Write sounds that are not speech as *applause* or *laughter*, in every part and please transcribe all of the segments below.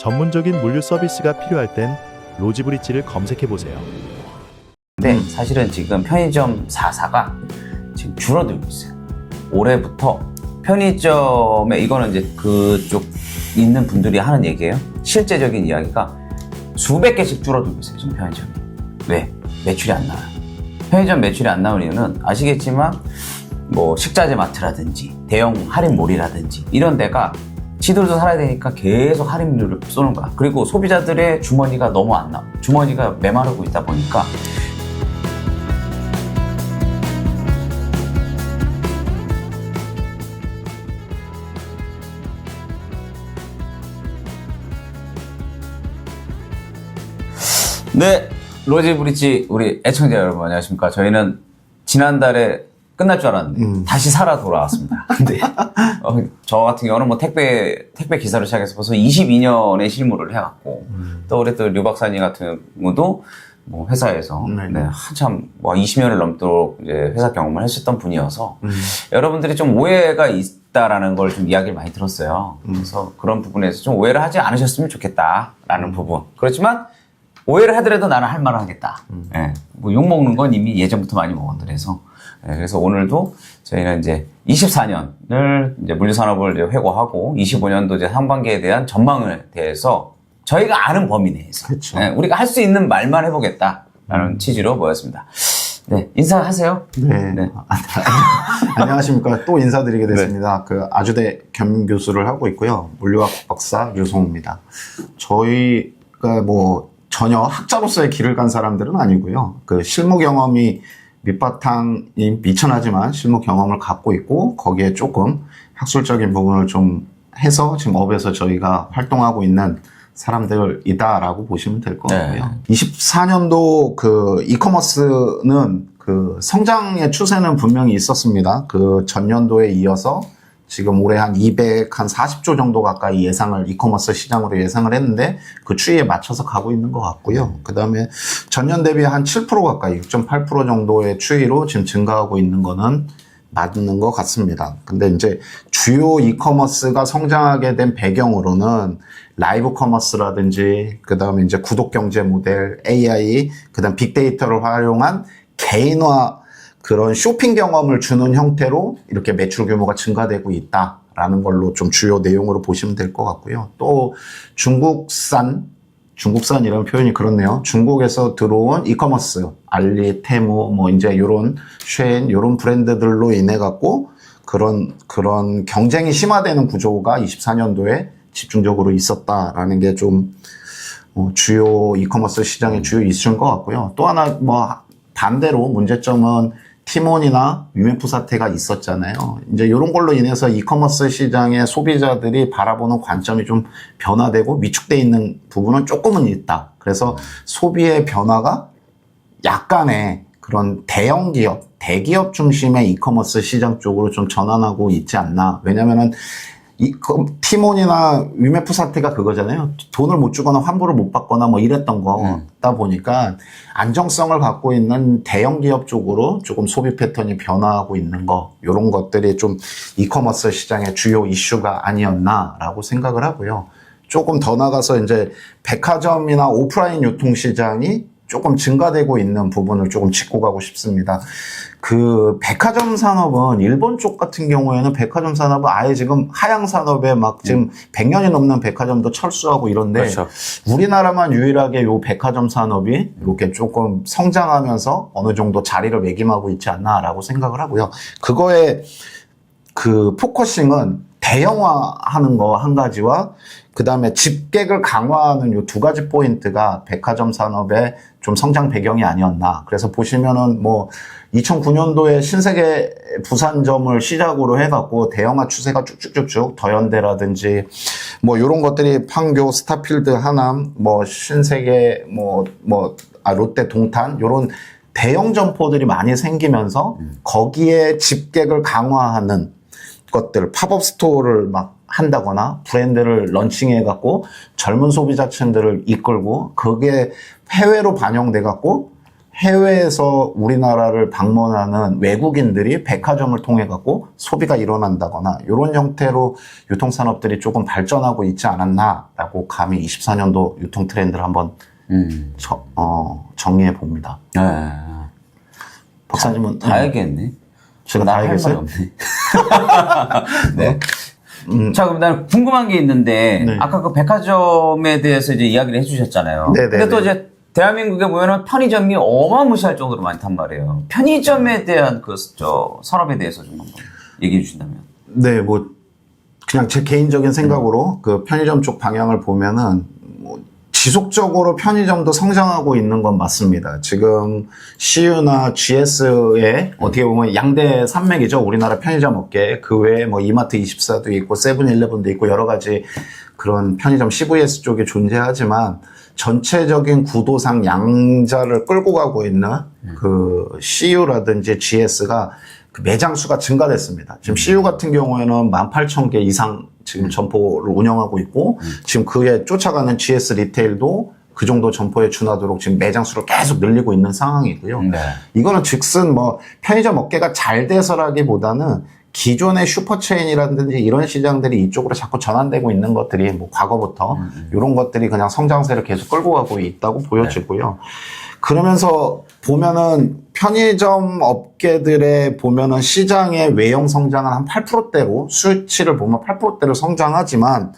전문적인 물류 서비스가 필요할 땐 로지브리지를 검색해 보세요. 근데 사실은 지금 편의점 4사가 지금 줄어들고 있어요. 올해부터 편의점에 이거는 이제 그쪽 있는 분들이 하는 얘기예요. 실제적인 이야기가 수백 개씩 줄어들고 있어요. 지금 편의점이. 왜? 매출이 안 나와요. 편의점 매출이 안 나오는 이유는 아시겠지만 뭐 식자재 마트라든지 대형 할인몰이라든지 이런 데가 지들도 살아야 되니까 계속 할인율을 쏘는 거야. 그리고 소비자들의 주머니가 너무 안 나. 주머니가 메마르고 있다 보니까 네, 로지 브릿지 우리 애청자 여러분 안녕하십니까? 저희는 지난달에 끝날 줄 알았는데 음. 다시 살아 돌아왔습니다. 근데 *laughs* 어, 저 같은 경우는 뭐 택배 택배 기사로 시작해서 벌써 22년의 실무를 해왔고 또 우리 또류 박사님 같은 경우도 뭐 회사에서 네. 네, 한참 뭐 20년을 넘도록 이제 회사 경험을 했었던 분이어서 음. 여러분들이 좀 오해가 있다라는 걸 좀 이야기를 많이 들었어요. 그래서 그런 부분에서 좀 오해를 하지 않으셨으면 좋겠다라는 부분. 그렇지만 오해를 하더라도 나는 할 말을 하겠다. 예, 뭐 욕 먹는 건 이미 예전부터 많이 먹었더래서. 예, 그래서 오늘도 저희는 이제 24년을 이제 물류산업을 이제 회고하고 25년도 이제 상반기에 대한 전망을 대해서 저희가 아는 범위 내에서 그쵸. 예, 우리가 할 수 있는 말만 해보겠다라는 취지로 모였습니다. 네, 인사하세요. 네. 네. *laughs* 안녕하십니까. 또 인사드리게 됐습니다. 그 아주대 겸임 교수를 하고 있고요. 물류학 박사 유성우입니다. 저희가 뭐 전혀 학자로서의 길을 간 사람들은 아니고요. 그 실무 경험이 밑바탕이 미천하지만 실무 경험을 갖고 있고 거기에 조금 학술적인 부분을 좀 해서 지금 업에서 저희가 활동하고 있는 사람들이다라고 보시면 될것 네. 같고요. 24년도 그 이커머스는 그 성장의 추세는 분명히 있었습니다. 그 전년도에 이어서 지금 올해 한 200, 한 40조 정도 가까이 예상을 이커머스 시장으로 예상을 했는데 그 추이에 맞춰서 가고 있는 것 같고요. 그 다음에 전년 대비 한 7% 가까이, 6.8% 정도의 추이로 지금 증가하고 있는 거는 맞는 것 같습니다. 근데 이제 주요 이커머스가 성장하게 된 배경으로는 라이브 커머스라든지 그 다음에 이제 구독 경제 모델, AI, 그 다음 빅데이터를 활용한 개인화 그런 쇼핑 경험을 주는 형태로 이렇게 매출 규모가 증가되고 있다라는 걸로 좀 주요 내용으로 보시면 될 것 같고요. 또 중국산 중국산이라는 표현이 그렇네요. 중국에서 들어온 이커머스, 알리, 테무, 뭐 이제 요런 쉐인 요런 브랜드들로 인해 갖고 그런 그런 경쟁이 심화되는 구조가 24년도에 집중적으로 있었다라는 게좀 어, 주요 이커머스 시장의 주요 이슈인 것 같고요. 또 하나 뭐 반대로 문제점은 티몬이나 UMF 사태가 있었잖아요. 이제 이런 걸로 인해서 이커머스 시장의 소비자들이 바라보는 관점이 좀 변화되고 위축돼 있는 부분은 조금은 있다. 그래서 소비의 변화가 약간의 그런 대형 기업, 대기업 중심의 이커머스 시장 쪽으로 좀 전환하고 있지 않나. 왜냐면은 이 그, 티몬이나 위메프 사태가 그거잖아요. 돈을 못 주거나 환불을 못 받거나 뭐 이랬던 거다 보니까 안정성을 갖고 있는 대형 기업 쪽으로 조금 소비 패턴이 변화하고 있는 거 이런 것들이 좀 이커머스 시장의 주요 이슈가 아니었나라고 생각을 하고요. 조금 더 나가서 이제 백화점이나 오프라인 유통 시장이 조금 증가되고 있는 부분을 조금 짚고 가고 싶습니다. 그 백화점 산업은 일본 쪽 같은 경우에는 백화점 산업은 아예 지금 하향 산업에 막 지금 100년이 넘는 백화점도 철수하고 이런데 그렇죠. 우리나라만 유일하게 요 백화점 산업이 이렇게 조금 성장하면서 어느 정도 자리를 매김하고 있지 않나라고 생각을 하고요. 그거에 그 포커싱은 대형화하는 거 한 가지와 그 다음에 집객을 강화하는 요 두 가지 포인트가 백화점 산업의 좀 성장 배경이 아니었나. 그래서 보시면은 뭐 2009년도에 신세계 부산점을 시작으로 해갖고 대형화 추세가 쭉쭉쭉쭉 더현대라든지 뭐 이런 것들이 판교, 스타필드, 하남, 뭐 신세계, 뭐 뭐 아, 롯데, 동탄 이런 대형 점포들이 많이 생기면서 거기에 집객을 강화하는 것들 팝업 스토어를 막 한다거나 브랜드를 런칭해 갖고 젊은 소비자층들을 이끌고 그게 해외로 반영돼 갖고 해외에서 우리나라를 방문하는 외국인들이 백화점을 통해 갖고 소비가 일어난다거나 이런 형태로 유통산업들이 조금 발전하고 있지 않았나라고 감히 24년도 유통 트렌드를 한번 음. 저- 어, 정리해 봅니다. 네. 박사님은 다 얘기했네. 제가 다 얘기했어요? *laughs* 네. 자, 그럼 나는 궁금한 게 있는데, 네. 아까 그 백화점에 대해서 이제 이야기를 해주셨잖아요. 네, 네, 근데 또 네. 이제 대한민국에 보면은 편의점이 어마무시할 정도로 많단 말이에요. 편의점에 대한 그, 저, 산업에 대해서 좀 한번 얘기해 주신다면. 네, 뭐 그냥 제 개인적인 생각으로 그 편의점 쪽 방향을 보면은 뭐 지속적으로 편의점도 성장하고 있는 건 맞습니다. 지금 CU나 GS의 어떻게 보면 양대 산맥이죠. 우리나라 편의점 업계. 그 외에 뭐 이마트 24도 있고 세븐일레븐도 있고 여러 가지 그런 편의점 CVS 쪽이 존재하지만 전체적인 구도상 양자를 끌고 가고 있는 그 CU라든지 GS가 그 매장 수가 증가됐습니다. 지금 CU 같은 경우에는 18,000개 이상 지금 점포를 운영하고 있고 지금 그에 쫓아가는 GS 리테일도 그 정도 점포에 준하도록 지금 매장 수를 계속 늘리고 있는 상황이고요. 네. 이거는 즉슨 뭐 편의점 업계가 잘 돼서라기보다는 기존의 슈퍼체인이라든지 이런 시장들이 이쪽으로 자꾸 전환되고 있는 것들이 뭐 과거부터 이런 것들이 그냥 성장세를 계속 끌고 가고 있다고 보여지고요. 그러면서 보면은 편의점 업계들의 보면은 시장의 외형 성장은 한 8%대로 수치를 보면 8%대로 성장하지만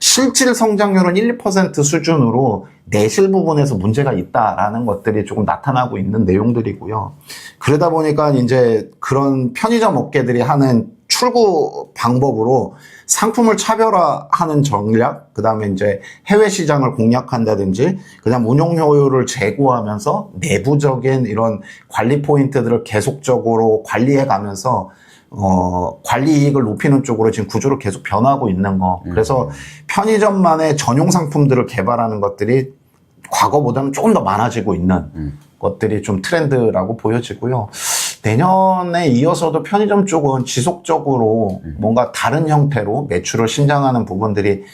실질 성장률은 1, 2% 수준으로 내실 부분에서 문제가 있다라는 것들이 조금 나타나고 있는 내용들이고요. 그러다 보니까 이제 그런 편의점 업계들이 하는 출구 방법으로 상품을 차별화하는 전략, 그 다음에 이제 해외 시장을 공략한다든지, 그 다음 운용 효율을 제고하면서 내부적인 이런 관리 포인트들을 계속적으로 관리해 가면서 어, 관리 이익을 높이는 쪽으로 지금 구조를 계속 변하고 있는 거. 그래서 편의점만의 전용 상품들을 개발하는 것들이 과거보다는 조금 더 많아지고 있는 것들이 좀 트렌드라고 보여지고요. 내년에 이어서도 편의점 쪽은 지속적으로 뭔가 다른 형태로 매출을 신장하는 부분들이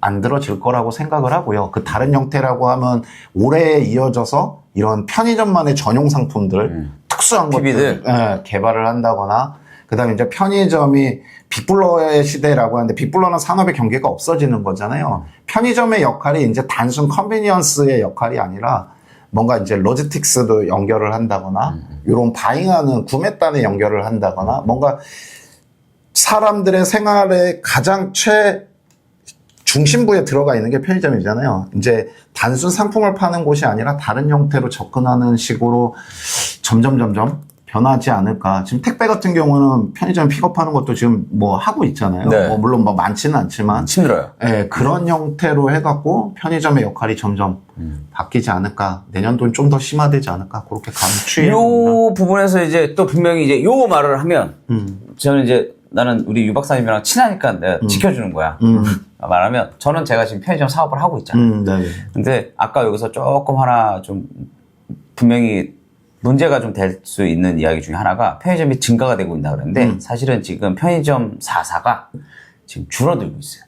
만들어질 거라고 생각을 하고요. 그 다른 형태라고 하면 올해에 이어져서 이런 편의점만의 전용 상품들, 특수한 PB들. 것들 예, 개발을 한다거나 그다음에 이제 편의점이 빅블러의 시대라고 하는데 빅블러는 산업의 경계가 없어지는 거잖아요. 편의점의 역할이 이제 단순 컨비니언스의 역할이 아니라 뭔가 이제 로지틱스도 연결을 한다거나 이런 바잉하는 구매단에 연결을 한다거나 뭔가 사람들의 생활의 가장 최 중심부에 들어가 있는 게 편의점이잖아요. 이제 단순 상품을 파는 곳이 아니라 다른 형태로 접근하는 식으로 점점 점점 변하지 않을까. 지금 택배 같은 경우는 편의점 픽업하는 것도 지금 뭐 하고 있잖아요. 네. 뭐 물론 뭐 많지는 않지만 힘들어요. 예, 그런 형태로 해갖고 편의점의 역할이 점점 바뀌지 않을까. 내년도는 좀 더 심화되지 않을까. 그렇게 감추해. 요 부분에서 이제 또 분명히 이제 요 말을 하면, 음, 저는 이제 나는 우리 유 박사님이랑 친하니까 내가 지켜주는 거야. 음, 말하면, 저는 제가 지금 편의점 사업을 하고 있잖아요. 음, 네. 근데 아까 여기서 조금 하나 좀 분명히 문제가 좀 될 수 있는 이야기 중에 하나가 편의점이 증가가 되고 있다 그랬는데 음. 사실은 지금 편의점 4사가 지금 줄어들고 있어요.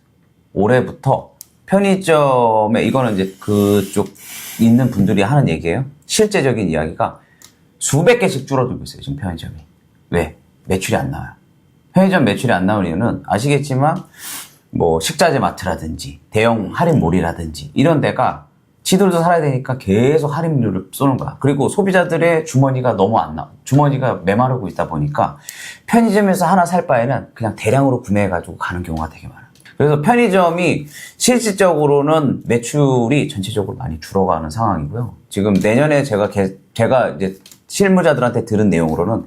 올해부터 편의점에 이거는 이제 그쪽 있는 분들이 하는 얘기예요. 실제적인 이야기가 수백 개씩 줄어들고 있어요. 지금 편의점이. 왜? 매출이 안 나와요. 편의점 매출이 안 나오는 이유는 아시겠지만 뭐 식자재 마트라든지 대형 할인몰이라든지 이런 데가 지들도 살아야 되니까 계속 할인율을 쏘는 거야. 그리고 소비자들의 주머니가 너무 안 나, 주머니가 메마르고 있다 보니까 편의점에서 하나 살 바에는 그냥 대량으로 구매해가지고 가는 경우가 되게 많아요. 그래서 편의점이 실질적으로는 매출이 전체적으로 많이 줄어가는 상황이고요. 지금 내년에 제가 개- 제가 이제 실무자들한테 들은 내용으로는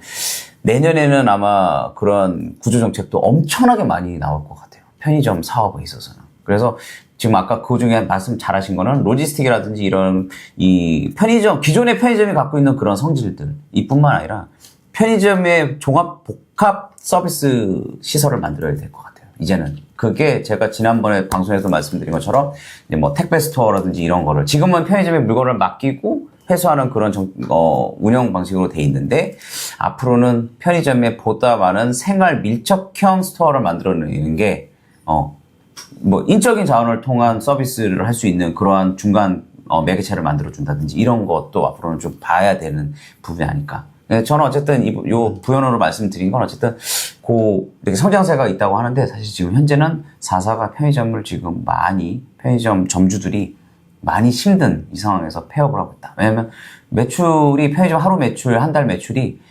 내년에는 아마 그런 구조 정책도 엄청나게 많이 나올 것 같아요. 편의점 사업에 있어서는. 그래서 지금 아까 그 중에 말씀 잘하신 거는 로지스틱이라든지 이런 이 편의점 기존의 편의점이 갖고 있는 그런 성질들 이뿐만 아니라 편의점의 종합 복합 서비스 시설을 만들어야 될 것 같아요. 이제는 그게 제가 지난번에 방송에서 말씀드린 것처럼 뭐 택배 스토어라든지 이런 거를 지금은 편의점에 물건을 맡기고 회수하는 그런 정- 어, 운영 방식으로 돼 있는데 앞으로는 편의점에 보다 많은 생활 밀접형 스토어를 만들어내는 게 어, 뭐 인적인 자원을 통한 서비스를 할 수 있는 그러한 중간 어, 매개체를 만들어준다든지 이런 것도 앞으로는 좀 봐야 되는 부분이 아닐까. 네, 저는 어쨌든 이, 부- 요 부연으로 말씀드린 건 어쨌든 고 이렇게 성장세가 있다고 하는데 사실 지금 현재는 4사가 편의점을 지금 많이 편의점 점주들이 많이 힘든 이 상황에서 폐업을 하고 있다. 왜냐면 매출이 편의점 하루 매출 한 달 매출이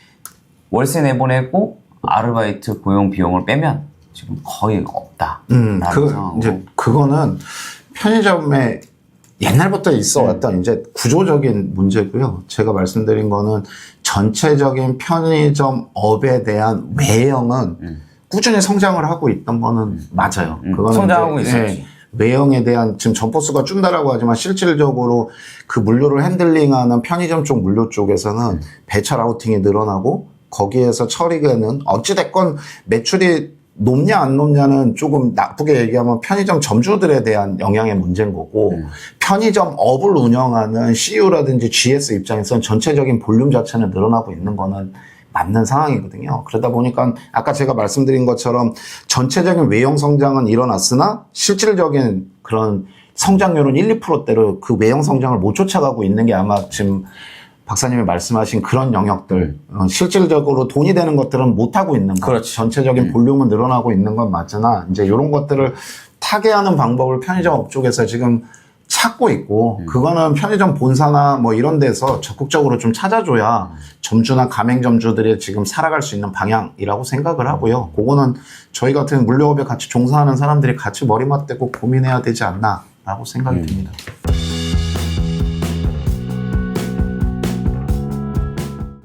월세 내보내고 아르바이트 고용 비용을 빼면 지금 거의 없다. 음, 그. 이제, 그거는 편의점에 옛날부터 있어 왔던 이제 구조적인 문제고요. 제가 말씀드린 거는 전체적인 편의점 업에 대한 외형은 꾸준히 성장을 하고 있던 거는 맞아요. 음, 그거는 성장하고 있었지. 예, 외형에 대한 지금 점포수가 준다라고 하지만 실질적으로 그 물류를 핸들링하는 편의점 쪽 물류 쪽에서는 배차 라우팅이 늘어나고 거기에서 처리되는 어찌됐건 매출이 높냐 안 높냐는 조금 나쁘게 얘기하면 편의점 점주들에 대한 영향의 문제인 거고 편의점 업을 운영하는 CU라든지 GS 입장에서는 전체적인 볼륨 자체는 늘어나고 있는 거는 맞는 상황이거든요. 그러다 보니까 아까 제가 말씀드린 것처럼 전체적인 외형 성장은 일어났으나 실질적인 그런 성장률은 1, 2%대로 그 외형 성장을 못 쫓아가고 있는 게 아마 지금 박사님이 말씀하신 그런 영역들 어, 실질적으로 돈이 되는 것들은 못 하고 있는 거. 그렇지. 전체적인 볼륨은 늘어나고 있는 건 맞으나 이제 이런 것들을 타개하는 방법을 편의점 업 쪽에서 지금 찾고 있고 그거는 편의점 본사나 뭐 이런 데서 적극적으로 좀 찾아줘야 점주나 가맹점주들이 지금 살아갈 수 있는 방향이라고 생각을 하고요. 그거는 저희 같은 물류업에 같이 종사하는 사람들이 같이 머리 맞대고 고민해야 되지 않나라고 생각이 듭니다.